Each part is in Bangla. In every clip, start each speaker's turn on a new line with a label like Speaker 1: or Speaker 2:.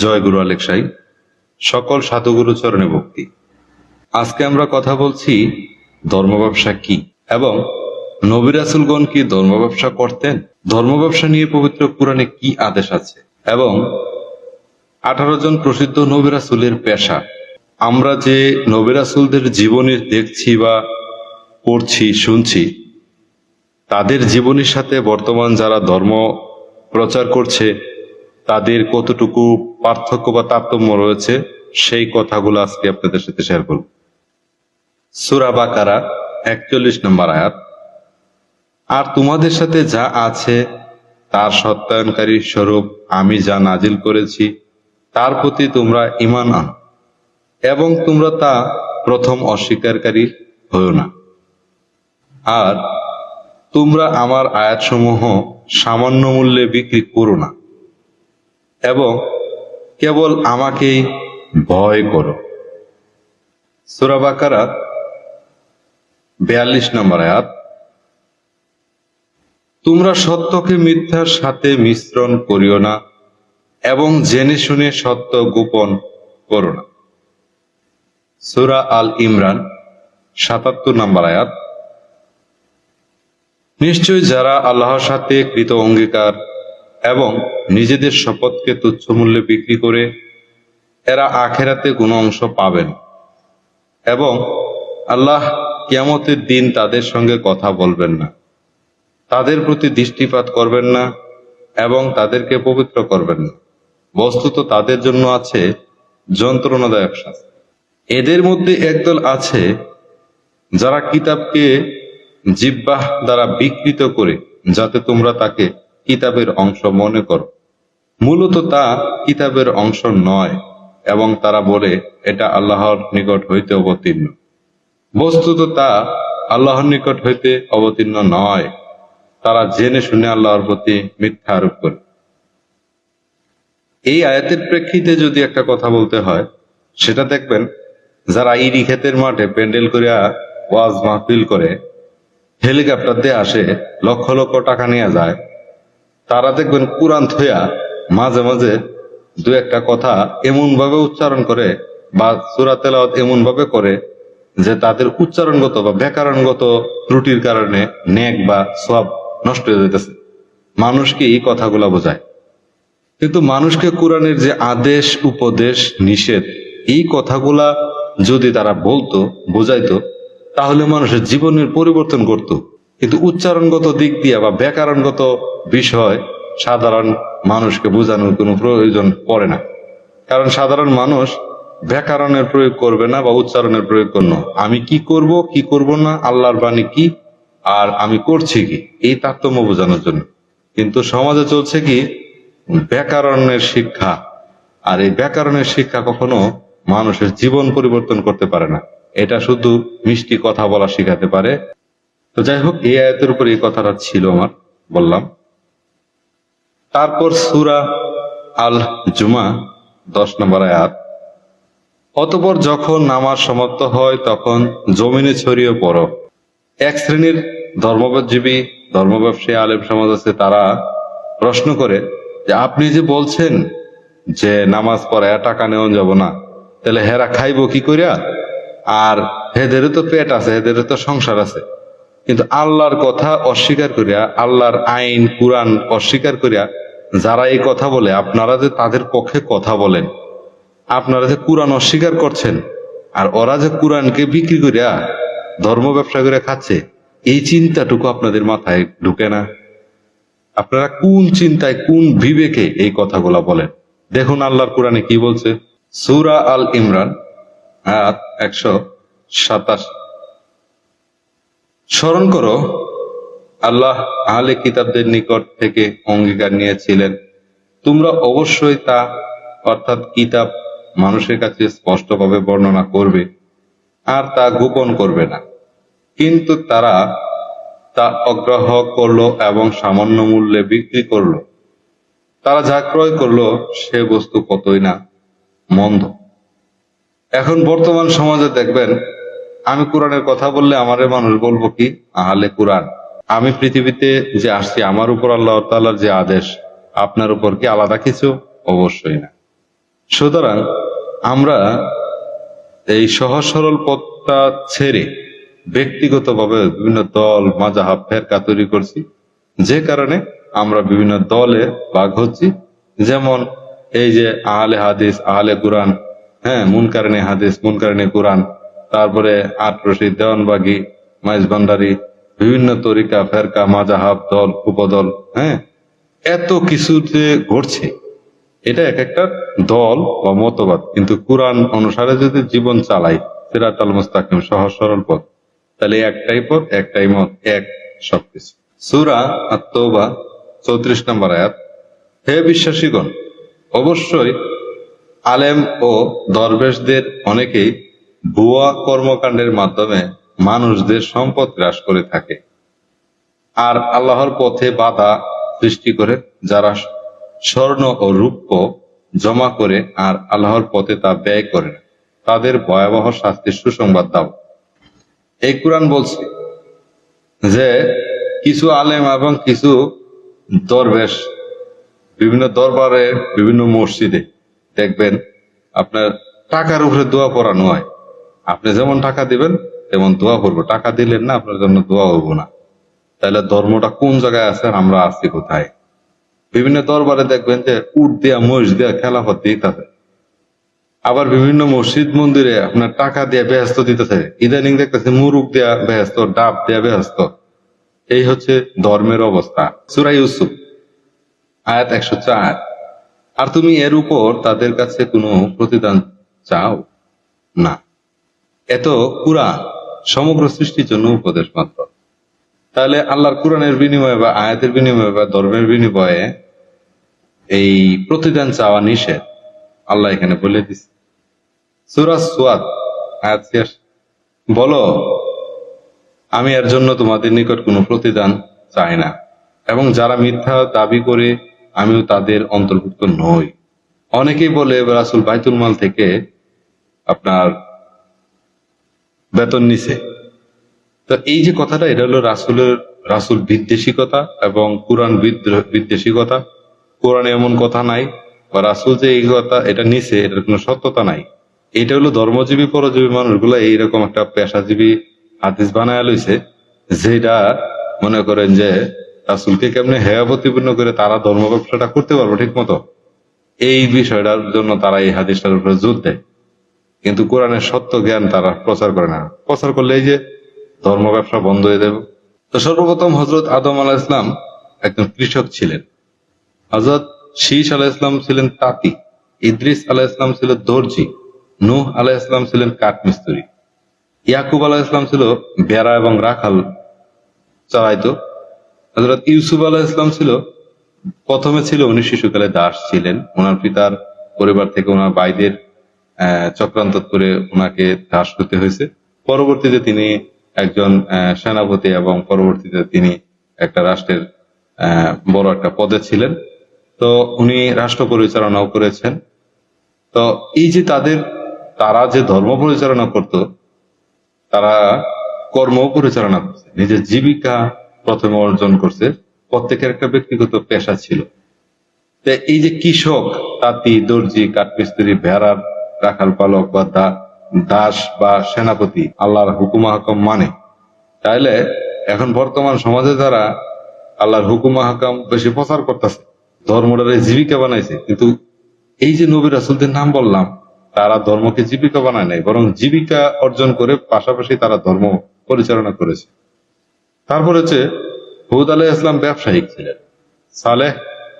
Speaker 1: জয় গুরু আলেক সাই সকল সাধুগুরু চরণে ভক্তি। আজকে আমরা কথা বলছি, ধর্ম ব্যবসা কি? এবং নবী রাসুলগণ কি ধর্ম ব্যবসা করতেন? ধর্ম ব্যবসা নিয়ে পবিত্র পুরাণে কি আদেশ আছে? এবং আঠারো জন প্রসিদ্ধ নবী রাসুলের পেশা। আমরা যে নবী রাসুলদের জীবনী দেখছি বা পড়ছি, শুনছি, তাদের জীবনীর সাথে বর্তমান যারা ধর্ম প্রচার করছে তাদের কতটুকু পার্থক্য বা তারতম্য রয়েছে, সেই কথাগুলো আজকে আপনাদের সাথে শেয়ার করব। সুরা বাকারা একচল্লিশ নম্বর আয়াত। আর তোমাদের সাথে যা আছে, তার সত্যায়নকারী স্বরূপ আমি যা নাজিল করেছি, তার প্রতি তোমরা ইমান আন এবং তোমরা তা প্রথম অস্বীকারী হও না। আর তোমরা আমার আয়াতসমূহ সামান্য মূল্যে বিক্রি করো না। এবং কেবল আমাকেই ভয় করো। সুরাবাকারাত বিয়াল্লিশ নম্বর আয়াত, তোমরা সত্যকে মিথ্যার সাথে মিশ্রণ করিও না এবং জেনে শুনে সত্য গোপন করো না। সুরা আল ইমরান সাতাত্তর নম্বর আয়াত, নিশ্চয় যারা আল্লাহর সাথে কৃত অঙ্গীকার এবং নিজেদের শপথকে তুচ্ছ মূল্যে বিক্রি করে এরা আখেরাতে কোনো অংশ পাবেন। এবং আল্লাহ কিয়ামতের দিন তাদের সঙ্গে কথা বলবেন না। তাদের প্রতি দৃষ্টিপাত করবেন না এবং তাদেরকে পবিত্র করবেন না। বস্তুত তাদের জন্য আছে যন্ত্রণাদায়ক শাস্তি। এদের মধ্যে একদল আছে যারা কিতাবকে জিব্বাহ দ্বারা বিকৃত করে, যাতে তোমরা তাকে কিতাবের অংশ মনে করো। মূলত তা কিতাবের অংশ নয়, এবং তারা বলে এটা আল্লাহর নিকট হইতে অবতীর্ণ। বস্তুত তা আল্লাহর নিকট হইতে অবতীর্ণ নয়, তারা জেনে শুনে আল্লাহর প্রতি মিথ্যা আরোপ করে। এই আয়াতের প্রেক্ষিতে যদি একটা কথা বলতে হয়, সেটা দেখবেন, যারা ইরি ক্ষেতের মাঠে প্যান্ডেল করিয়া ওয়াজ মাহফিল করে, হেলিকপ্টার দিয়ে আসে, লক্ষ লক্ষ টাকা নিয়ে যায় তারা দেখবেন কোরআন থইয়া মাঝে মাঝে দু একটা কথা এমন ভাবে উচ্চারণ করে বা সুরা তেলাওয়াত এমন ভাবে করে যে তাদের উচ্চারণগত বা ব্যাকরণগত ত্রুটির কারণে নেক বা সব নষ্ট হয়ে যেতেছে মানুষকে এই কথাগুলা বোঝায়? কিন্তু মানুষকে কোরআনের যে আদেশ, উপদেশ, নিষেধ, এই কথাগুলা যদি তারা বলতো, বোঝাইতো, তাহলে মানুষের জীবনের পরিবর্তন করত কিন্তু উচ্চারণগত দিক দিয়ে বা ব্যাকরণগত বিষয় সাধারণ মানুষকে বোঝানোর কোনো প্রয়োজন পড়ে না। কারণ সাধারণ মানুষ ব্যাকরণের প্রয়োগ করবে না বা উচ্চারণের প্রয়োগ করবে আমি কি করব কি করব না, আল্লাহর বাণী কি, আর আমি করছি কি? এই তারতম্য বোঝানোর জন্য। কিন্তু সমাজে চলছে কি? ব্যাকরণের শিক্ষা। আর এই ব্যাকরণের শিক্ষা কখনো মানুষের জীবন পরিবর্তন করতে পারে না। এটা শুধু মিষ্টি কথা বলা শিখাতে পারে। তো যাই হোক এই আয়াতের উপর এই কথাটা ছিল আমার, বললাম। তারপর সুরা আল জুমা দশ নম্বর আয়াত। অতপর যখন নামাজ সমাপ্ত হয়, তখন জমিনে ছড়িয়ে পড়ো। এক শ্রেণির ধর্মজীবী ধর্ম ব্যবসায়ী আলেম সমাজ আছে, তারা প্রশ্ন করে যে, আপনি যে বলছেন যে নামাজ পড়ায় টাকা নেওয়া যাব না, তাহলে হেরা খাইবো কি করিয়া আর হেদেরও তো পেট আছে, হেদেরও তো সংসার আছে। কিন্তু আল্লাহর কথা অস্বীকার করিয়া, আল্লাহর আইন, কোরআন অস্বীকার করিয়া যারা এই কথা বলে, আপনারা যে তাদের পক্ষে কথা বলেন, আপনারা যে কোরআন অস্বীকার করছেন, আর ওরা যে কোরআনকে বিক্রি করিয়া ধর্ম ব্যবসা করে খাচ্ছে, এই চিন্তাটুকু আপনাদের মাথায় ঢুকে না? আপনারা কোন চিন্তায়, কোন বিবেকে এই কথাগুলা বলেন? দেখুন আল্লাহর কোরআনে কি বলছে। সুরা আল ইমরান একশো সাতাশ। স্মরণ করো, আল্লাহ আহলে কিতাবদের নিকট থেকে অঙ্গীকার নিয়েছিলেন। তোমরা অবশ্যই তা, অর্থাৎ কিতাব মানুষের কাছে স্পষ্টভাবে বর্ণনা করবে, আর তা গোপন করবে না। কিন্তু তারা তা অগ্রাহ করল এবং সামান্য মূল্যে বিক্রি করল। তারা যা ক্রয় করল, সে বস্তু কতই না মন্দ। এখন বর্তমান সমাজে দেখবেন আমি কোরআনের কথা বললে আমারে মানুষ বলব কি? আহলে কোরআন। আমি পৃথিবীতে যে আসছি, আমার উপর আল্লাহ তাল্লার যে আদেশ, আপনার উপর কি আলাদা কিছু? অবশ্যই না। সুতরাং আমরা এই সহজ সরল পথটা ছেড়ে ব্যক্তিগতভাবে বিভিন্ন দল মাজাহাব ফেরকা তৈরি করছি। যে কারণে আমরা বিভিন্ন দলে ভাগ হচ্ছি। যেমন এই যে আহলে হাদিস, আহলে কোরআন হ্যাঁ মুনকারণে হাদিস মুনকারণে কোরআন তারপরে আট রশিদ, দেওয়ানবাগি মাইজ বিভিন্ন তরিকা, ফেরকা, মাজাহাব, দল, উপদল হ্যাঁ? এত কিছু যে ঘটছে। এটা এক একটা দল বা মতবাদ। কিন্তু কোরআন অনুসারে যদি জীবন চালাই সিরাত আল মুস্তাকিম, সহজ সরল পথ, তাহলে একটাই পথ, একটাই মত, এক সবকিছু সুরা আত্মবা চৌত্রিশ নম্বর আয়াত। হে বিশ্বাসীগণ, অবশ্যই আলেম ও দরবেশদের অনেকেই ভুয়া কর্মকাণ্ডের মাধ্যমে মানুষদের সম্পদ গ্রাস করে থাকে। আর আল্লাহর পথে বাধা সৃষ্টি করে, যারা স্বর্ণ ও রূপ্য জমা করে আর আল্লাহর পথে তা ব্যয় করে। তাদের ভয়াবহ শাস্তির সুসংবাদ দাও। এই কোরআন বলছে যে, কিছু আলেম এবং কিছু দরবেশ বিভিন্ন দরবারে, বিভিন্ন মসজিদে দেখবেন আপনার টাকার উপরে দোয়া পড়ানো হয়। আপনি যেমন টাকা দিবেন, তেমন দোয়া করব। টাকা দিলেন না, আপনার জন্য দোয়া হব না। তাহলে ধর্মটা কোন জায়গায় আছে আমরা আছি কোথায়? বিভিন্ন দরবারে দেখবেন যে উট দেয়া, মহিষ দেয়া খেলাফত দিতেছে। আবার বিভিন্ন মসজিদ মন্দিরে আপনার টাকা দিয়ে ব্যস্ত দিতেছে। ইদানিং দেখতেছে মুরুক দেয়া বেহস্ত ডাব দেয়া ব্যস্ত। এই হচ্ছে ধর্মের অবস্থা। সুরাই ইউসুফ, আয়াত একশো চার। আর তুমি এর উপর তাদের কাছে কোনো প্রতিদান চাও? না। এত কোরআন সমগ্র সৃষ্টির জন্য উপদেশ মাত্র। তাহলে আল্লাহর কোরআনের বিনিময়ে বা আয়াতের বিনিময়ে বা ধর্মের বিনিময়ে এই প্রতিদান চাওয়া নিষেধ আল্লাহ এখানে বলে দিচ্ছে সুরাজ সুয়াদ, আয়াত। বলো, আমি এর জন্য তোমাদের নিকট কোনো প্রতিদান চাই না, এবং যারা মিথ্যা দাবি করে আমিও তাদের অন্তর্ভুক্ত নই। অনেকেই বলে রাসুল বাইতুল মাল থেকে আপনার বেতন নিছে। তো এই যে কথাটা, এটা হলো রাসুলের, রাসুল বিদ্বেষিকতা এবং কোরআন বিদ্বেষিকতা। কোরআনে এমন কথা নাই, বা রাসুল যে এই কথা, এটা নিছে, এটার কোনো সত্যতা নাই। এটা হলো ধর্মজীবী, পরজীবী মানুষগুলো এইরকম একটা পেশাজীবী হাদিস বানায় লইছে যেটা মনে করেন যে রাসুলকে কেমনে হেয়া প্রতিপূর্ণ করে তারা ধর্ম ব্যবসাটা করতে পারব ঠিক মতো এই বিষয়টার জন্য তারা এই হাদিসটার উপরে জোর দেয়। কিন্তু কোরআনের সত্য জ্ঞান তারা প্রচার করে না। প্রচার করলে এই যে ধর্ম ব্যবসা বন্ধ হয়ে যাবে। তো সর্বপ্রথম হজরত আদম আলাহ ইসলাম একজন কৃষক ছিলেন। হজরত শীষ আলাহ ইসলাম ছিলেন তাঁতি ইদ্রিস আলাহ ইসলাম ছিল দর্জি নূহ আলাহ ইসলাম ছিলেন কাঠমিস্ত্রি ইয়াকুব আলাহ ইসলাম ছিল বেড়া এবং রাখাল চালাইতো। হজরত ইউসুফ আলাহ ইসলাম ছিল প্রথমে ছিল উনি শিশুকালে দাস ছিলেন। ওনার পিতার পরিবার থেকে ওনার ভাইদের আহ, চক্রান্ত করে ওনাকে দাস করতে হয়েছে। পরবর্তীতে তিনি একজন সেনাপতি এবং পরবর্তীতে তিনি একটা রাষ্ট্রের বড় একটা পদে ছিলেন। তো উনি রাষ্ট্র পরিচালনাও করেছেন। তো এই যে তাদের, তারা যে ধর্ম পরিচালনা করত, তারা কর্ম পরিচালনা করছে। নিজের জীবিকা প্রথমে অর্জন করছে। প্রত্যেকের একটা ব্যক্তিগত পেশা ছিল। এই যে কৃষক, তাঁতি, দর্জি, কাঠমিস্ত্রি, ভেড়ার রাখাল পালক বা দাস বা সেনাপতি আল্লাহর হুকুম হাকম মানে। তাইলে এখন বর্তমান সমাজে যারা আল্লাহর হুকুম হাকাম বেশি প্রচার করতেছে, ধর্মটারে জীবিকা বানাইছে, কিন্তু এই যে নবী রাসুলদের নাম বললাম, তারা ধর্মকে জীবিকা বানায় নাই, বরং জীবিকা অর্জন করে পাশাপাশি তারা ধর্ম পরিচালনা করেছে। তারপর হচ্ছে, হুদ আলাহ ইসলাম ব্যবসায়িক ছিলেন, সালেহ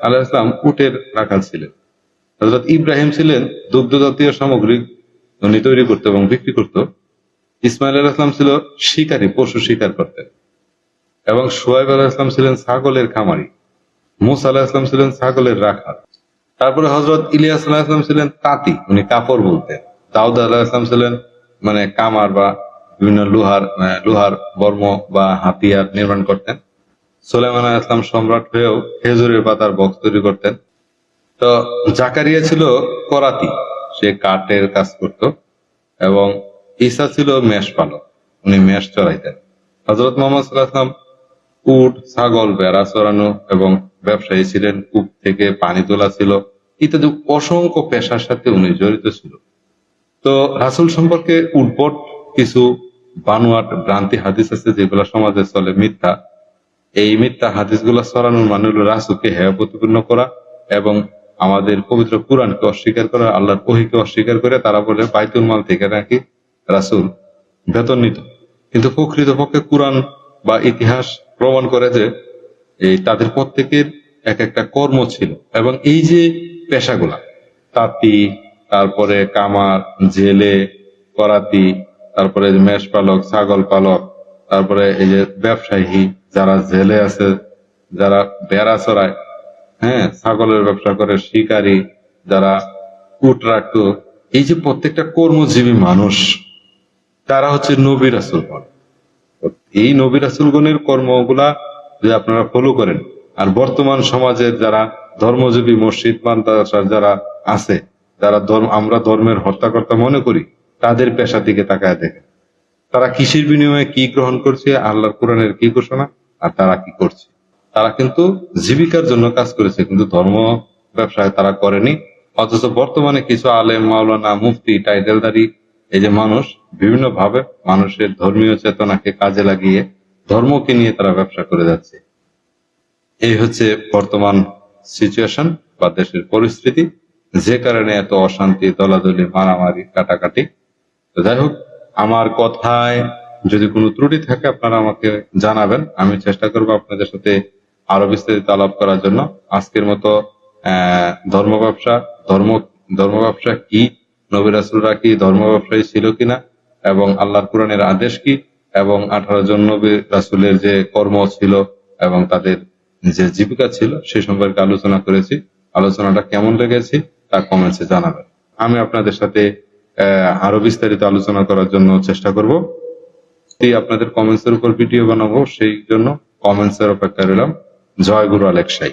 Speaker 1: আলাহ ইসলাম উটের রাখাল ছিলেন। হজরত ইব্রাহিম ছিলেন দুগ্ধ জাতীয় সামগ্রী উনি তৈরি করতো এবং বিক্রি করত। ইসমাইল আলাহ ইসলাম ছিল শিকারী পশু শিকার করতেন। এবং সোয়াইব আলাহ ইসলাম ছিলেন ছাগলের খামারি। মুসা আলাহ ইসলাম ছিলেন ছাগলের রাখাল। তারপরে হজরত ইলিয়াস আলাহ ইসলাম ছিলেন তাঁতি উনি কাপড় বলতেন দাউদ আলাহ ইসলাম ছিলেন মানে কামার বা বিভিন্ন লোহার আহ, লোহার বর্ম বা হাতিয়ার নির্মাণ করতেন। সোলেমান আলাহ ইসলাম সম্রাট হয়েও খেজুরের পাতার বক্স তৈরি করতেন। তো জাকারিয়া ছিল করাতি। সে কাঠের কাজ করত এবং ঈসা ছিল মেষ পালক। উনি মেষ চড়াইতেন। হজরত মোহাম্মদ উট, ছাগল বেড়া চড়ানো এবং ব্যবসায়ী ছিলেন। কূপ থেকে পানি তোলা ছিল। ইত্যাদি অসংখ্য পেশার সাথে উনি জড়িত ছিল। তো রাসুল সম্পর্কে উদ্ভট কিছু বানোয়াট, ভ্রান্তি হাদিস আছে যেগুলো সমাজে চলে মিথ্যা। এই মিথ্যা হাদিসগুলো ছড়ানোর মানে হলো রাসুলকে হেয় প্রতিপন্ন করা এবং আমাদের পবিত্র কোরআনকে অস্বীকার করে, আল্লাহর ওহিকে অস্বীকার করে তারা বলে, বাইতুল মাল থেকে নাকি রাসুল বেতন নিত কিন্তু প্রকৃতপক্ষে কোরআন বা ইতিহাস প্রমাণ করে যে এই তাদের প্রত্যেকের এক একটা কর্ম ছিল। এবং এই যে পেশাগুলা, তাঁতি, তারপরে কামার, জেলে করাতি তারপরে মেষ পালক, ছাগল পালক, তারপরে এই যে ব্যবসায়ী, যারা জেলে আছে, যারা বেড়া চড়ায় হ্যাঁ ছাগলের ব্যবসা করে, শিকারী, যারা রাখতো। এই যে প্রত্যেকটা কর্মজীবী মানুষ, তারা হচ্ছে নবী রাসুলগণ এই নবী রাসুলগণের কর্মগুলা যদি আপনারা ফলো করেন, আর বর্তমান সমাজের যারা ধর্মজীবী মসজিদ মাদ্রাসার যারা আছে, যারা ধর্ম, আমরা ধর্মের হত্যাকর্তা মনে করি, তাদের পেশা দিকে তাকায় দেখেন। তারা কিসের বিনিময়ে কি গ্রহণ করছে, আল্লাহর কোরআনের কি ঘোষণা, আর তারা কি করছে? তারা কিন্তু জীবিকার জন্য কাজ করেছে, কিন্তু ধর্ম ব্যবসায় তারা করেনি। অথচ বর্তমানে কিছু আলেম, মাওলানা, মুফতি টাইটেলদারি এই যে মানুষ বিভিন্ন ভাবে মানুষের ধর্মীয় চেতনাকে কাজে লাগিয়ে ধর্মকে নিয়ে তারা ব্যবসা করে যাচ্ছে। এই হচ্ছে বর্তমান সিচুয়েশন বা দেশের পরিস্থিতি। যে কারণে এত অশান্তি, দলাদলি, মারামারি, কাটাকাটি। যাই হোক, আমার কথায় যদি কোনো ত্রুটি থাকে, আপনারা আমাকে জানাবেন। আমি চেষ্টা করব আপনাদের সাথে আরও বিস্তারিত আলাপ করার জন্য আজকের মতো ধর্ম ব্যবসা, ধর্ম ধর্ম ব্যবসা কি? নবী রাসুলরা কি ধর্ম ব্যবসায়ী ছিল কিনা? এবং আল্লাহর কোরআনের আদেশ কি? এবং আঠারো জন নবী রাসুলের যে কর্ম ছিল এবং তাদের যে জীবিকা ছিল সে সম্পর্কে আলোচনা করেছি। আলোচনাটা কেমন লেগেছে তা কমেন্টসে জানাবেন। আমি আপনাদের সাথে আরও বিস্তারিত আলোচনা করার জন্য চেষ্টা করব। আপনাদের কমেন্টস এর উপর ভিডিও বানাবো, সেই জন্য কমেন্টস এর অপেক্ষা রইলাম। জয় গুরু আলেকসাই